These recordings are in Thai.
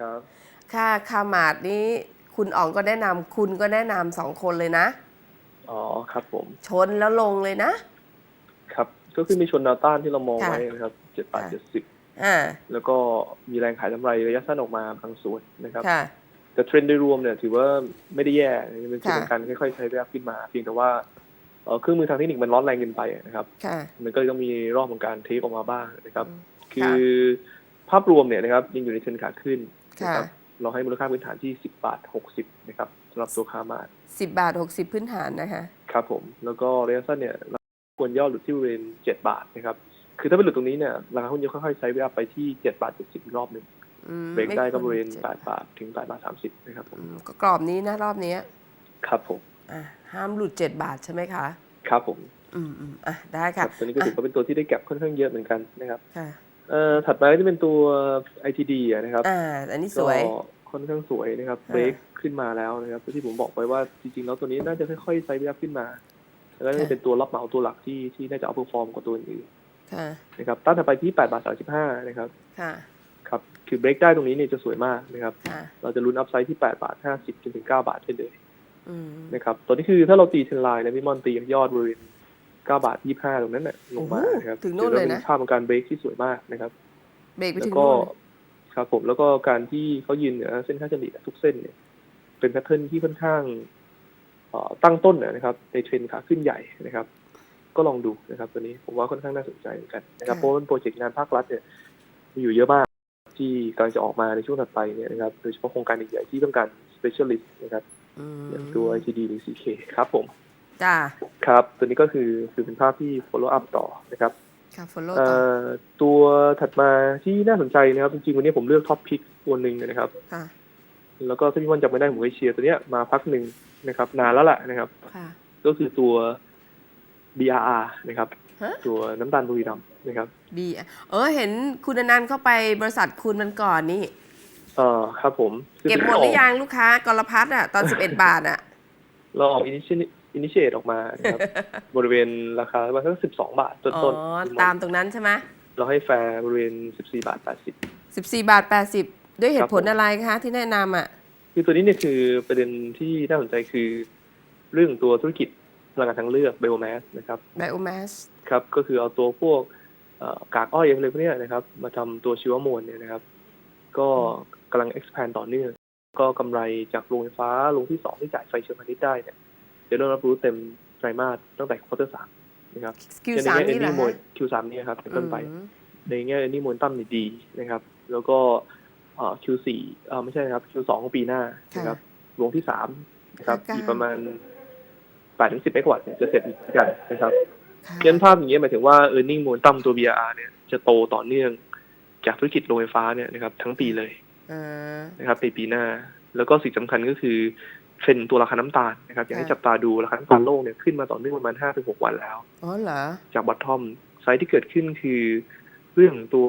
ครับค่ะคามาดนี้คุณอ๋องก็แนะนำคุณก็แนะนำสองคนเลยนะ อ๋อครับผม ชนแล้วลงเลยนะ ครับ ก็คือมีชนแนวต้านที่เรามองค่ะไว้นะครับเจ็ดบาทค่ะ เจ็ดสิบอ่าแล้วก็มีแรงขายกำไรระยะสั้นออกมาบางส่วนนะครับ ค่ะ แต่เทรนด์โดยรวมเนี่ยถือว่าไม่ได้แย่ยังเป็นค่ะเช่นกันค่อยๆใช้ระยะขึ้นมาเพียงแต่ว่าเอ่อเครื่องมือทางเทคนิคมันร้อนแรงเกินไปนะครับ ค่ะ มันก็เลยต้องมีรอบของการเทคออกมาบ้างนะครับอืมคือ ภาพรวมเนี่ยนะครับยังอยู่ในเทรนด์ขาขึ้นนะค่ะครับเราให้มูลค่าพื้นฐานที่ 10 บาท 60 นะครับสำหรับตัวคาร์มาดสิบบาทหกสิบพื้นฐานนะคะครับผม แล้วก็ระยะสั้นเนี่ยเราควรย่อหลุดที่บริเวณ 7 บาทนะครับ คือถ้าเป็นหลุดตรงนี้เนี่ยราคาหุ้นจะค่อยๆไซด์เวลาไปที่ 7 บาท 70อีกรอบหนึ่งอืมเบรกได้ก็ม่บริเวณจ็ด8บาท ถึง 8 บาท 30 นะครับผมอืมก็กรอบนี้นะรอบเนี้ยครับผมอะห้ามหลุดเจ็ดบาทใช่ไหมคะ ครับผม อืมอืมอะได้ครัค่ะบตัวนี้ก็ถือว่าเป็นตัวที่ได้แก็บค่อนข้างเยอะเหมือนกันนะครับค่ะ เอ่อถัดมาก็จะเป็นตัว ITD อะนะครับอ่า อันนี้สวย ก็ค่อนข้างสวยนะครับอ่าเบรกขึ้นมาแล้วนะครับที่ผมบอกไปว่าจริงๆแล้วตัวนี้น่าจะค่อยๆไซด์เวลขึ้นมา แล้วก็จะเป็นตัวรับเหมาตัวหลักที่ที่น่าจะเอาเปอร์ฟอร์มกว่าตัวอื่นค่ะนะครับต้านถัดไปที่8บาท35นะครับ ค่ะ ครับ คือเบรกได้ตรงนี้เนี่ยจะสวยมากนะครับ ค่ะ เราจะลุ้นอัพไซด์ที่8บาท50จนถึง9บาทได้เลยอืม นะครับตัวนี้คือถ้าเราตีเทรนไลน์นะพี่มอนตียอดบริเวณ 9บาท25ตรงนั้นน่ะลงมาโอ้โหนะครับถึงนู่นเลยนะถือว่าป็ภาพของการเบรกที่สวยมากนะครับ เบรกไปแล้ถึวงก็นู่นเลยครับผมแล้วก็การที่เขายืนเหนือเส้นค่าเฉลี่ยทุกเส้นเนี่ย เป็นแพทเทิร์นที่ค่อนข้างเอ่อตั้งต้นนะครับ ในเทรนด์ขาขึ้นใหญ่นะครับ ก็ลองดูนะครับ ตัวนี้ผมว่าค่อนข้างน่าสนใจเหมือนกันนะครับเพราะว่าเป็นโปรเจกต์งานภาครัฐเนี่ยมีอยู่เยอะมาก ที่กำลังจะออกมาในช่วงถัดไปเนี่ยนะครับโดยเฉพาะโครงการใหญ่ๆที่ต้องการ specialist นะครับอืมอย่างตัว ITD หรือ CK ครับผม จ้าครับ ตัวนี้ก็คือคือเป็นภาพที่ follow up ต่อนะครับค่ะ follow เอ่ต่ออตัวถัดมาที่น่าสนใจนะครับ จริงๆวันนี้ผมเลือกท็อปพิกตัวหนึ่งนะครับ ค่ะแล้วก็ถ้าพี่วันจำไม่ได้ผมเคยเชียร์ตัวเนี้ยมาพักหนึ่งนะครับ นานแล้วล่ะนะครับ ค่ะก็คือตัว BRR นะครับ ฮะตัวน้ำตาลบุรีรัมย์นะครับบีเออเห็นคุณอนันต์เข้าไปบริษัทคุณมันก่อนนี่ เอ่อครับผมคือเก็บหมดหรือยังลูกค้ากรพัฒอะ ตอน 11 บาทอะ เราออกอินิชิ อินิเชตออกมานะครับ บริเวณราคาประมาณสักสิบสองบาทต้อ๋อนๆตามตรงนั้นใช่ไหมเราให้แฟร์บริเวณสิบสี่บาทแปดสิบ14บาท80ด้วยเหตุผลครับผม อะไรคะที่แนะนำอะ คือตัวนี้เนี่ยคือประเด็นที่น่าสนใจคือเรื่องตัวธุรกิจพลังงานทางเลือก biomass นะครับ biomass ครับก็คือเอาตัวพวกเอ่อกากอ้อยอะไรพวกเนี้ยนะครับ มาทำตัวชีวมวลเนี่ยนะครับ ก็กำลัง expand ต่อเนื่อง ก็กำไรจากโรงไฟฟ้าโรงที่สองที่จ่ายไฟเชิงพาณิชย์ได้เนี่ย จะเริ่มรับรู้เต็มไตรมาสตั้งแต่ควอเตอร์สามนะครับ Q3 ในแง่นี่เหรอ earning ฮะ mo- Q3 นี่ครับเป็นต้นไปอืมในแง่ earning momentum นี่ดีนะครับ แล้วก็เอ่อ Q4 เอ่อไม่ใช่นะครับ Q2 ของปีหน้านะครับวงที่สามนะครับค่ะอีกประมาณ8ถึง10เมกะวัตต์เนี่ยจะเสร็จอีกเหมือนกันนะครับค่ะเพี้ยนภาพอย่างเงี้ยหมายถึงว่า earning momentum ตัว BRR เนี่ยจะโตต่อเนื่องจากธุรกิจโรงไฟฟ้าเนี่ยนะครับทั้งปีเลยอ่านะครับในปีหน้า แล้วก็สิ่งสำคัญก็คือ เทรนด์ตัวราคาน้ำตาลนะครับอยากให้ค่ะจับตาดูราคาน้ำตาลโลกเนี่ยขึ้นมาต่อเนื่องประมาณ5-6วันแล้วอ๋อเหรอจากบอททอมไซต์ที่เกิดขึ้นคือเรื่องตัว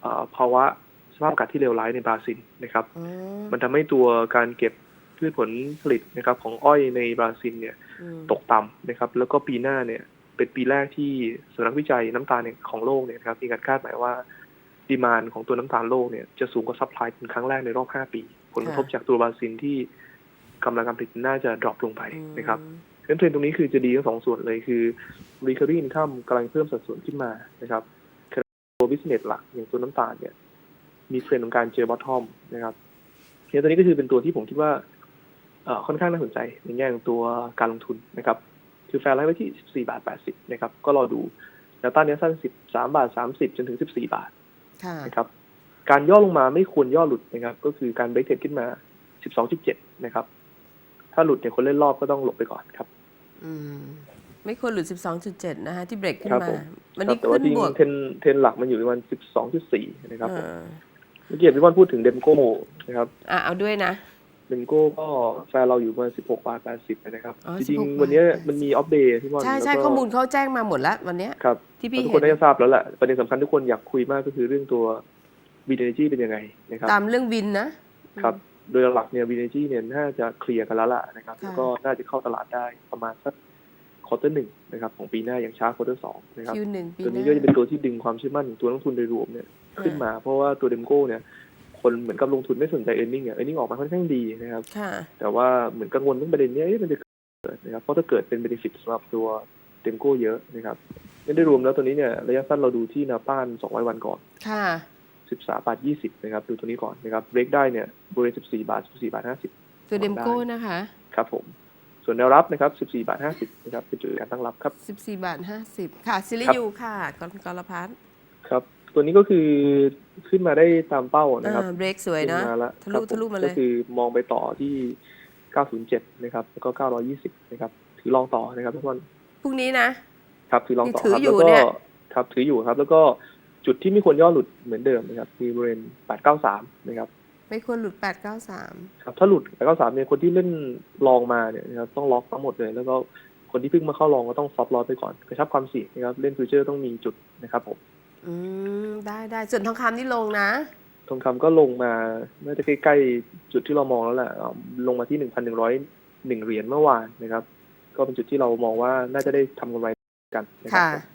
เอ่อภาวะสภาพอากาศที่เลวร้ายในบราซิลนะครับอ๋อมันทำให้ตัวการเก็บพืชผลผลิตนะครับ ของอ้อยในบราซิลเนี่ยอืมตกต่ำนะครับ แล้วก็ปีหน้าเนี่ย เป็นปีแรกที่สำนักวิจัยน้ำตาลเนี่ยของโลกเนี่ยนะครับมีการคาดหมายว่าดีมานของตัวน้ำตาลโลกเนี่ยจะสูงกว่าซัพพลายเป็นครั้งแรกในรอบ 5 ปี ผลกระทบจากตัวบราซิลที่ กำลังการผลิตน่าจะดรอปลงไปนะครับอืมเพราะฉะนั้นเทรนด์ตรงนี้คือจะดีทั้งสองส่วนเลยคือ recurring income กำลังเพิ่มสัดส่วนขึ้นมานะครับขณะตัว business หลักอย่างตัวน้ำตาลเนี่ยมีเทรนด์ของการเจอ bottom นะครับเพราะฉะนั้นตัวนี้ก็คือเป็นตัวที่ผมคิดว่าเอ่อค่อนข้างน่าสนใจในแง่ของตัวการลงทุนนะครับ คือแฟร์ไลท์ไว้ที่ 14 บาท 80 นะครับ ก็รอดูแนวต้านเนี้ยสั้น 13 บาท 30 จนถึง 14 บาทค่ะนะครับ การย่อลงมาไม่ควรย่อหลุดนะครับ ก็คือการเบรกเทรดขึ้นมา 12.7 นะครับ ถ้าหลุดเนี่ยคนเล่นรอบก็ต้องหลบไปก่อนครับ อืม ไม่ควรหลุด 12.7 นะคะที่เบรกขึ้นครับมาผมวันครันี้บแต่ว่าขึ้จรินงบวกเทรนเทรนหลักมันอยู่ประมาณ 12.4 นะครับผมอ่าเมื่อกี้พี่บอลพูดถึงเดมโก้นะครับ อะเอาด้วยนะเดมโก้ก็แฟร์เราอยู่ประมาณ 16 บาท 80 นะครับอ๋อจริง16ๆวันเนี้ยบาทมันมีอัปเดตพี่บอลใช่ใช่แล้วก็ข้อมูลเขาแจ้งมาหมดแล้ววันเนี้ยครับที่พี่ทุกเห็คนนน่าจะทราบแล้วแหละประเด็นสำคัญทุกคนอยากคุยมากก็คือเรื่องตัววีเนจีเป็นยังไงนะครับ ตามเรื่องวินนะครับ โดยหลักเนี่ยวีเนจีเนี่ยน่าจะเคลียร์กันแล้วล่ะนะครับค่ะแล้วก็น่าจะเข้าตลาดได้ประมาณสักควอเตอร์หนึ่งนะครับของปีหน้าอย่างช้าควอเตอร์สองนะครับคิวหนึ่งปีตัวหนี้น้าก็จะเป็นตัวที่ดึงความเชื่อมั่นของตัวนักทุนโดยรวมเนี่ยขึ้นมาเพราะว่าตัวเดมโก้เนี่ยคนเหมือนกับลงทุนไม่สนใจเอ r n i n g อะเอ r n i n g ออกมาค่อนข้างดีนะครับค่ะแต่ว่าเหมือนกังวลเรื่องประเด็นเนี้ยเอ๊ะมันจะเกิดนะครับเพราะถ้าเกิดเป็น benefit สำหรับตัวเดมโก้เยอะนะครับไม่ได้รวมแล้วตัวนี้เนี่ยระยะสั้นเราดูที่แนวต้าน200วันก่อนค่ะ 13 บาท 20 นะครับ ดูตัวนี้ก่อนนะครับเบรกได้เนี่ยบริเวณ 14 บาท 14 บาท 50 ตัวเดมโก้นะคะ ครับผม ส่วนแนวรับนะครับ 14 บาท 50 นะครับเป็นจุดการตั้งรับครับ 14 บาท 50 ค่ะซิลิครับยูค่ะกรกรพัฒน์ครับ ตัวนี้ก็คือขึ้นมาได้ตามเป้านะครับอ่าเบรกสวยนะขึ้มาแล้วทะลุครับผทะลุมาเลย ก็คือมองไปต่อที่ 907 นะครับ แล้วก็ 920 นะครับ ถือลองต่อนะครับทุกคนพรุ่งนี้นะ ครับ ถือลองต่อถือครับอยู่แล้วเนี่ก็ยครับถืออยู่ครับ แล้วก็ จุดที่ไม่ควรย่อหลุดเหมือนเดิมนะครับมีบริเวณ893 นะครับ ไม่ควรหลุด 893 ครับถ้าหลุด 893 เนี่ยคนที่เล่นลองมาเนี่ยนะครับต้องล็อกทั้งหมดเลย แล้วก็คนที่เพิ่งมาเข้าลองก็ต้องซอฟต์ลอสไปก่อนกระชับความเสี่ยงนะครับเล่นฟิวเจอร์ต้องมีจุดนะครับผมอืมได้ได้ส่วนทองคำนี่ลงนะทองคำก็ลงมาน่าจะใกล้ๆจุดที่เรามองแล้วแหละอ่าลงมาที่หนึ่งพันหนึ่งร้อยหนึ่งเหรียญเมื่อวานนะครับ ก็เป็นจุดที่เรามองว่าน่าจะได้ทำกำไรกันนะครัค่ะบเ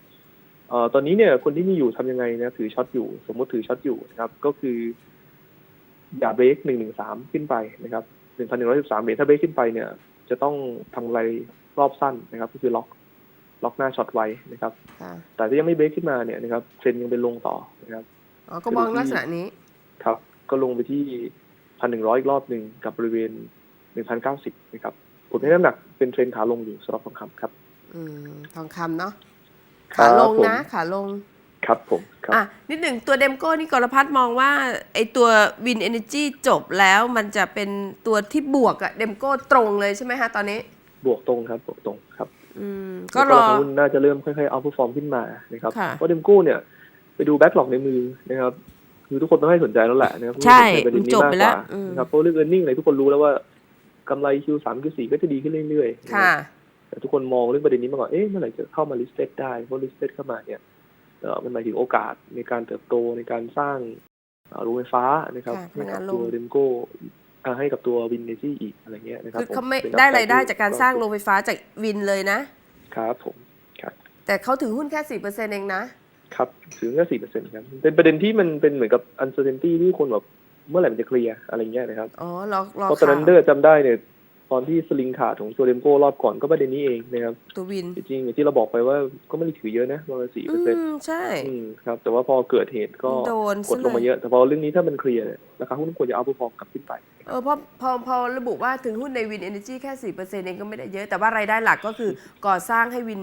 อ่อตอนนี้เนี่ยคนที่มีอยู่ทำยังไงนะถือช็อตอยู่ สมมติถือช็อตอยู่นะครับ ก็คือ อย่าเบรกหนึ่งหนึ่งสามขึ้นไปนะครับหนึ่งพันหนึ่งร้อยสิบสามเหรียญถ้าเบรกขึ้นไปเนี่ย จะต้องทำกำไรรอบสั้นนะครับ ก็คือล็อกล็อกหน้าช็อตไว้นะครับค่ะแต่แต่ถ้ายังไม่เบรกขึ้นมาเนี่ยนะครับเทรนด์ยังเป็นลงต่อนะครับอ๋อก็มองลักษณะนี้ ครับ ก็ลงไปที่พันหนึ่งร้อยอีกรอบหนึ่งกับบริเวณหนึ่งพันเก้าสิบนะครับผมให้น้ำหนักเป็นเทรนขาลงอยู่สำหรับทองคำครับ อืมทองคำเนาะครั ขาบลงผมนะ ขาลง ครับผมครับอะนิดหนึ่งตัวเดมโก้นี่กรพัฒน์มองว่าไอตัววินเอเนจีจบแล้วมันจะเป็นตัวที่บวกกับเดมโก้ตรงเลยใช่ไหมคะตอนนี้ บวกตรงครับบวกตรงครับ อืม ก็รแล้วอทางหุ้นน่าจะเริ่มค่อยๆเอาผู้ฟอร์มขึ้นมานะครับค่ะเพราะเดมโก้เนี่ย ไปดูแบ็กหลอกในมือนะครับคือทุกคนต้องให้สนใจแล้วแหละนะครับใช่ประเด็นนี้จบมากไปกแล้วว่าอืมนะครับเพราะเรื่องเอร์เน็งอะไรทุกคนรู้แล้วว่ากำไร Q3 Q4 ก็จะดีขึ้นเรื่อยๆนะค่ะ แต่ทุกคนมองเรื่องประเด็นนี้มาก่อน เอ๊ะเมื่อไหร่จะเข้ามา listed ได้ เพราะ listed เข้ามาเนี่ยเอ่อมันหมายถึงโอกาสในการเติบโตในการสร้างเอ่อโรงไฟฟ้านะครับค่ะให้กับพลังงานลตัวมเดมโก้อ่าให้กับตัววินเนจี้อีกอะไรเงี้ยนะครับคือเขาผมไม่เป็นได้ upside รายได้ที่จากการสร้างโรงไฟฟ้าจากวินเลยนะครับผมครับ แต่เขาถือหุ้นแค่สี่เปอร์เซ็นต์เองนะครับถึงแค่สี่เปอร์เซ็นต์ครับเป็นประเด็นที่มันเป็นเหมือนกับ uncertainty ที่คนแบบเมื่อไหร่มันจะเคลียร์อะไรเงี้ยนะครับ อ๋อรอรอเพราะตอนนั้นข่าวเดอร์จำได้เนี่ย ตอนที่สลิงขาดของตัวเดมโก้รอบก่อนก็ประเด็นนี้เองนะครับตัววินจริงๆอย่างที่เราบอกไปว่าก็ไม่ได้ถือเยอะนะประมาณสี่อืเปอร์เซ็นต์มใช่อืมครับ แต่ว่าพอเกิดเหตุก็โดนกดลงมาเยอะ แต่พอเรื่องนี้ถ้ามันเคลียร์เนี่ยราคาหุ้นควรจะเอาพอๆกลับขึ้นไปเออเพราะพอพอระบุว่าถึงหุ้นในวินเอเนจีแค่สี่เปอร์เซ็นต์เองก็ไม่ได้เยอะ แต่ว่ารายได้หลักก็คือก่อสร้างให้วิน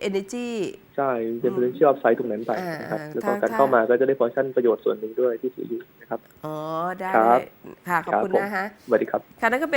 เอเนจีใช่เป็น potential upside ตรงนั้นไปอ่านะครับอ่าแล้วก็ถ้าการเข้ามาก็จะได้พอชั่นประโยชน์ส่วนหนึ่งด้วยที่ถืออยู่นะครับอ๋อได้ครับได้ค่ะขอบคุณผมนะคะสวัสดีครับค่ะนั่นก็เป็น